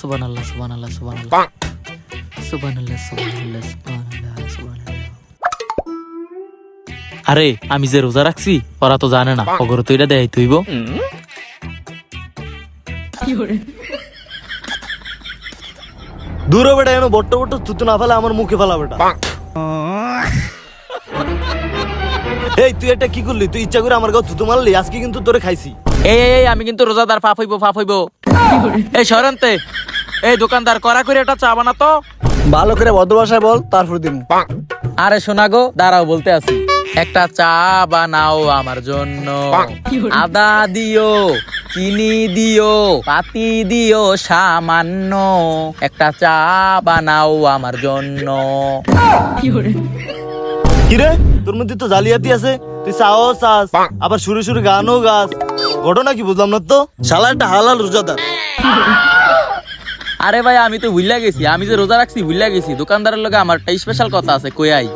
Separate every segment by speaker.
Speaker 1: সুবহানাল্লাহ সুবহানাল্লাহ সুবহানাল্লাহ। সুবহানাল্লাহ সুবহানাল্লাহ সুবহানাল্লাহ সুবহানাল্লাহ। আরে আমি যে রোজা রাখছি ওরা তো জানে না। অগর তো এটা দেয় তুইব।
Speaker 2: দূরে বেটা এনো বট্ট বট্ট তুতু না ফেলে আমার মুখে ফেলা বেটা। এই তুই এটা কি করলি? তুই ইচ্ছা করে আমার গাও থুতু মারলি? আজকে কিন্তু তোরে খাইছি।
Speaker 1: এই এই, এই আমি কিন্তু রোজাদার ফাফ হইব ফাফ হইব। এই সরন্তে এই দোকানদার করা করে একটা চা বানাতো।
Speaker 3: ভালো করে ভদ্র ভাষায় বল তারপর দিন
Speaker 1: আরে শোনা গো দাঁড়াও বলতে আছি। একটা চা বানাও আমার জন্য। আদা দিও চিনি দিও পাতি দিও সামান্য। একটা চা বানাও আমার জন্য।
Speaker 2: কিরে তোর মধ্যে তো জালিয়াতি আছে। তুই চাও চাস আবার সুরে সুরে গানও গাছ ঘটনা কি বুঝলাম না তো? শালা একটা হালাল রোজাদার।
Speaker 1: আরে ভাই আমি তো ভুলিয়া গেছি। আমি যে রোজা রাখছি ভুলিয়া গেছি। দোকানদারের লগে আমার একটা স্পেশাল কথা আছে কই আই?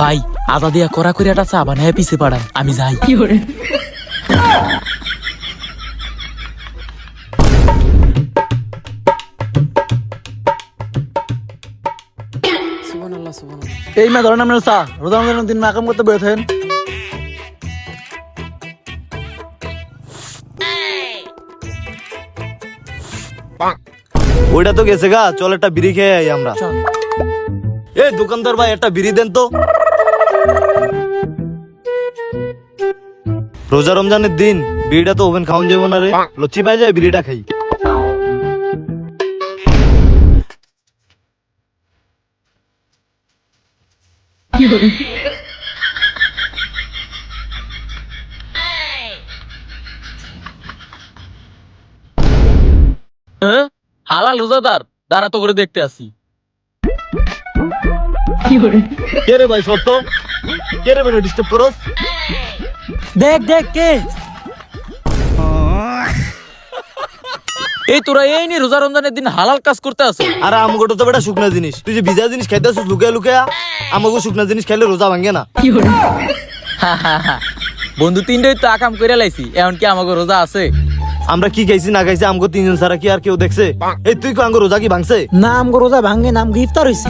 Speaker 1: ভাই আদা দিয়া করা করে একটা চা বানায় পিছে পাড়ান আমি যাই।
Speaker 3: এই মা ধরেন আপনার চা। রোজা রমজানের দিন মাকাম করতে বেরোতেন
Speaker 2: ওইটা তো গেছে গা চল একটা বিড়ি খেয়ে আই আমরা। এই দোকানদার ভাই একটা বিড়ি দেন তো। রোজা রমজানের দিন বিড়িটা তো ওভেন খাওয়ান যাব না রে। লচ্ছি পাই যায় বিড়িটা খাই।
Speaker 1: হ্যাঁ? হালাল রোজাদার দাঁড়া তো করে দেখতে আসি।
Speaker 2: কে রে ভাই সত্য? কে রে বেটা ডিস্টার্ব করস?
Speaker 1: দেখ দেখ কে? এই তোরা এই নি রোজা রমজানের দিন হালাল কাজ করতে আসো।
Speaker 2: আরে আমগোটা তো বেটা শুকনা জিনিস। তুই যে ভিজা জিনিস খাইতে আসিস লুকিয়া লুকিয়া আমাকে শুকনা জিনিস খাইলে রোজা ভাঙে না।
Speaker 1: বন্ধু তিনটাই তো আকাম করে লাইছি এখন কি আমাকে রোজা আছে।
Speaker 2: আমরা কি খাইছি না খাইছি আমগো তিনজন ছাড়া কি আর কেউ দেখছে? এই তুই কো আঙ্গো রোজা কি ভাঙছে?
Speaker 3: নাম গো রোজা ভাঙ্গে নাম ইফতার হইছে।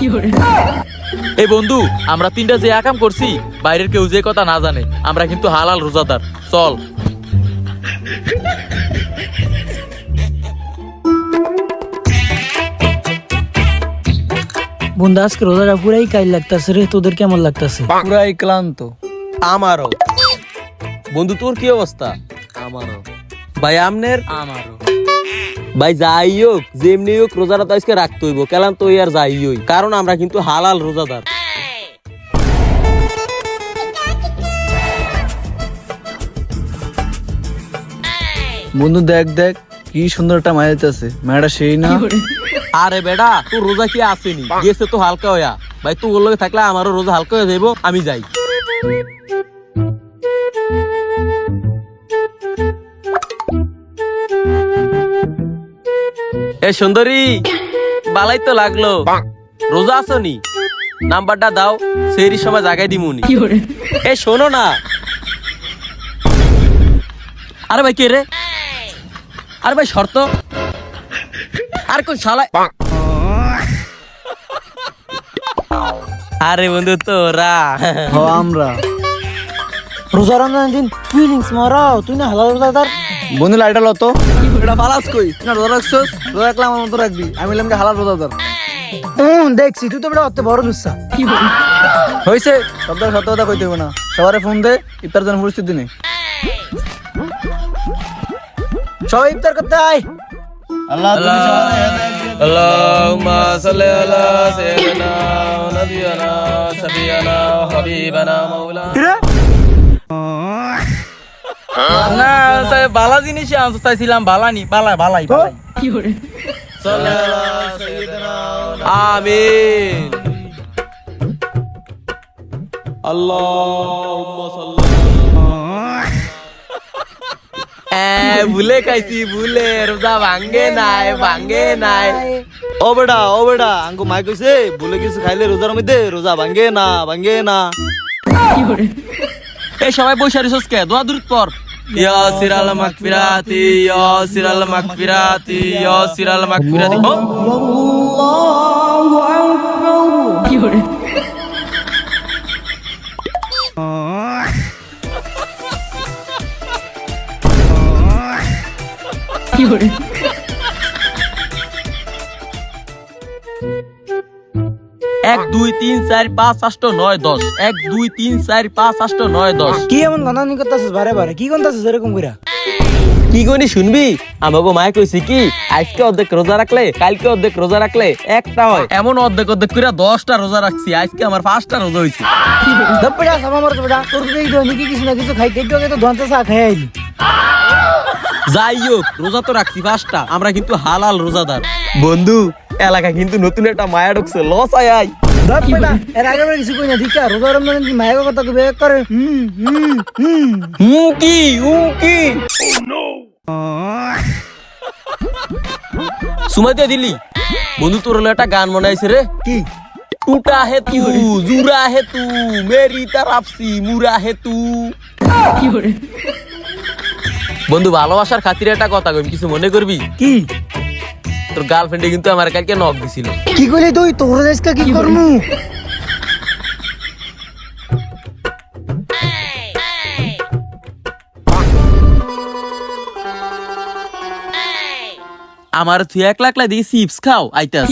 Speaker 1: এই বন্ধু আমরা তিনটা যে আকাম করছি বাইরের কেউ যে কথা না জানে আমরা কিন্তু হালাল রোজাদার। চল।
Speaker 3: বন্ধু আজকে রোজাটা পুরাই কাইল লাগতাছে রে তোদের কেমন লাগতাছে?
Speaker 1: পুরাই ক্লান্ত। আমারও। বন্ধু তোর কি অবস্থা? আমারও। ভাই আমনের? আমারও। ভাই যাই হোক যেমনি হোক রোজাটা তো আজকে রাখতে হইব। কেলান তো আর যাই হই কারণ আমরা কিন্তু হালাল রোজাদার।
Speaker 3: বন্ধু দেখ দেখ কি সুন্দর একটা মায়া দিতেছে। মায়াটা সেই না?
Speaker 1: আরে বেডা তোর রোজা কি আসেনি? গেছে তো হালকা হইয়া। ভাই তুই ওর লগে থাকলে আমারও রোজা হালকা হয়ে যাইব আমি যাই। এ সুন্দরী বালাই তো লাগল। রোজা আছো নি? নাম্বারটা দাও সেই সময় জায়গায় দিমুনি এ শোনো না। আরে ভাই কে রে? আরে ভাই শর্ত। আর কোন শালা আরে বন্ধু তোরা।
Speaker 3: আমরা। রোজা রমজানের দিন ফিলিংস মারাও তুই না হালাল রোজাদার বন্ধু লাইটা লতো এটা পালাস কই তুই না রোজা রাখছস রোজা রাখলে আমার মতো রাখবি আমি লামকে হালাল রোজাদার হুম দেখছি তুই তো বেটা অত বড় দুঃসা হইছে শব্দ সত্য কথা কইতে হবে না সবারে ফোন দে ইফতার জন্য পরিস্থিতি নেই সবাই ইফতার করতে আয়
Speaker 2: আল্লাহ তুমি সবাই হেদায়েত দিয়ে দাও।
Speaker 1: اللهم صل على سيدنا ونبينا شفيعنا حبيبنا مولانا স্যার বালা জিনিসই আনতে চাইছিলাম বালানি বালা বালাই বালাই। আমিন। আল্লাহুম্মা সাল্লি। ভুলে খাইছি ভুলে রোজা ভাঙ্গে নাই ভাঙ্গে নাই।
Speaker 2: ও বেটা ও বেটা আঙ্গো মাই কইছে ভুলে কিছু খাইলে রোজার মধ্যে রোজা ভাঙ্গে না ভাঙ্গে না।
Speaker 1: এই সবাই রিসোর্স কে দোয়া দূর পর ইয়াসির আল মাগফিরাতি ইয়াসির আল মাগফিরাতি ইয়াসির আল মাগফিরাতি। কি এক দুই তিন চার পাঁচ আষ্ট নয় দশ। এক দুই তিন চার পাঁচ আষ্ট নয় দশ।
Speaker 3: কি এমন করতেছিস বারে বারে? কি গন্ধাছিস এরকম করে
Speaker 1: কি গনি শুনবি? আমাকে মায় কইছি কি আজকে অর্ধেক রোজা রাখলে কালকে অর্ধেক রোজা রাখলে একটা হয়। এমন অর্ধেক অর্ধেক করে দশটা রোজা রাখছি আজকে আমার পাঁচটা রোজা হয়েছে যাই হোক রোজা তো রাখছি পাঁচটা আমরা কিন্তু হালাল রোজাদার। বন্ধু এলাকা কিন্তু নতুন একটা মায়া ঢুকছে লস আয় আয়। ধর সুমাইতে দিলি। বন্ধু তোর একটা গান বনাইছে রে।
Speaker 3: কি?
Speaker 1: টুটা হেতু জুরা হেতু মেরি তারাপসি মুরা হেতু বন্ধু ভালোবাসার খাতিরে একটা কথা কইম কিছু মনে করবি?
Speaker 3: কি?
Speaker 1: তোর গার্লফ্রেন্ডে কিন্তু আমার কালকে নক দিছিল।
Speaker 3: কি কইলি তুই? তোর আজকে কি করমু?
Speaker 1: আমার তুই এক লাখ দিয়ে চিপস খাও আইতাস।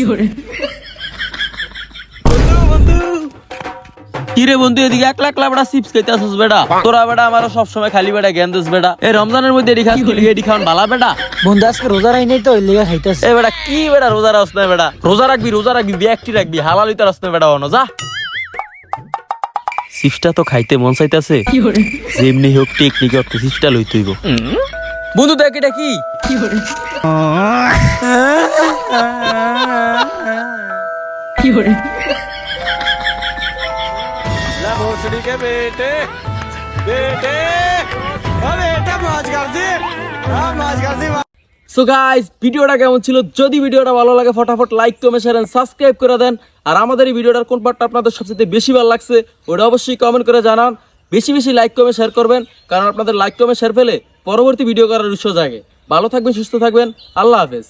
Speaker 1: কিরে বন্ধু এদিকে এক লাখ বেড়া চিপস খাইতে আসছিস বেটা তোরা বেটা আমার সবসময় খালি বেটা জ্ঞান দিস বেটা এই রমজানের মধ্যে এডি খাস তুই এডি খাওয়ান ভালা বেটা
Speaker 3: বন্ধু আজকে রোজা রাই নাই তো ওই লেগে খাইতাছে।
Speaker 1: এ বেটা কি বেটা রোজা রাস না বেটা রোজা রাখবি রোজা রাখবি ব্যাগটি রাখবি হালাল হইতে রাস না বেটা অন যা। চিপসটা তো খাইতে মন চাইতাছে। যেমনি হোক টেকনিক অর্থ চিপসটা লই তুইব বন্ধু দেখ এটা কি? সো গাইস ভিডিওটা কেমন ছিল? যদি ভিডিওটা ভালো লাগে, ফটাফট like comment share and subscribe করে দেন। আর আমাদের এই ভিডিওটার কোন পার্টটা আপনাদের সবচেয়ে বেশি ভালো লাগছে, ওটা অবশ্যই কমেন্ট করে জানান। বেশি বেশি লাইক কমেন্ট শেয়ার করবেন, কারণ আপনাদের লাইক কমেন্ট শেয়ার পেলে পরবর্তী ভিডিও করার উৎস জাগে। ভালো থাকবেন, সুস্থ থাকবেন। আল্লাহ হাফেজ।